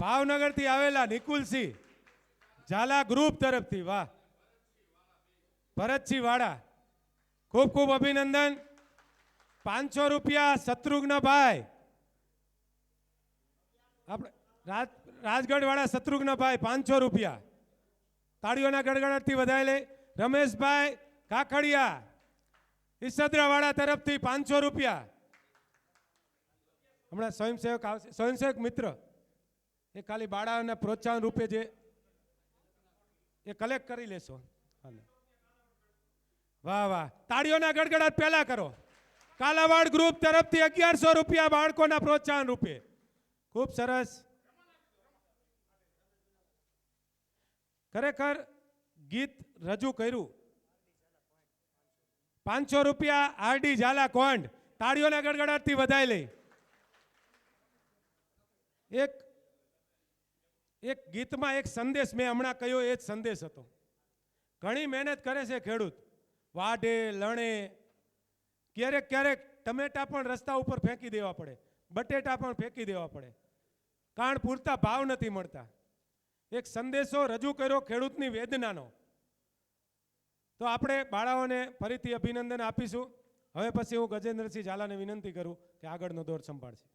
ભાવનગરથી આવેલા નિકુલસિંહ, ઝાલા ગ્રુપ તરફથી, વાહ. ભરતસિંહ વાડા ખૂબ ખૂબ અભિનંદન. પાંચસો રૂપિયા શત્રુઘ્નભાઈ આપણે રાજ, રાજગઢવાળા શત્રુઘ્નભાઈ પાંચસો રૂપિયા. તાળીઓના ગડગડાટથી વધારે રમેશભાઈ કાકડિયા ઈસદરાવાળા તરફથી પાંચસો રૂપિયા. હમણાં સ્વયંસેવક આવશે. સ્વયંસેવક મિત્ર. એ ખાલી બાળાઓને પ્રોત્સાહન રૂપે જે એ કલેક્ટ કરી લેશો. વાહ વાહ. તાળીઓના ગડગડાટ પહેલા કરો. કાલાવાડ ગ્રુપ તરફથી અગિયારસો રૂપિયા બાળકોના પ્રોત્સાહન રૂપે. ખૂબ સરસ. ખરેખર ગીત રજૂ કર્યું. પાંચસો રૂપિયા આરડી ઝાલા કોંડ તાળીઓના ગડગડાટથી વધાઈ લઈ. એક એક ગીતમાં એક સંદેશ મેં હમણાં કહ્યો, એ જ સંદેશ હતો. ઘણી મહેનત કરે છે ખેડૂત. વાઢે, લણે, ક્યારેક ક્યારેક ટમેટા પણ રસ્તા ઉપર ફેંકી દેવા પડે. બટેટા પણ ફેંકી દેવા પડે. કારણ પૂરતા ભાવ નથી મળતા. એક સંદેશો રજૂ કર્યો ખેડૂતની વેદનાનો. તો આપણે બાળાઓને ફરીથી અભિનંદન આપીશું. હવે પછી હું ગજેન્દ્રસિંહ ઝાલાને વિનંતી કરું કે આગળનો દોર સંભાળશે.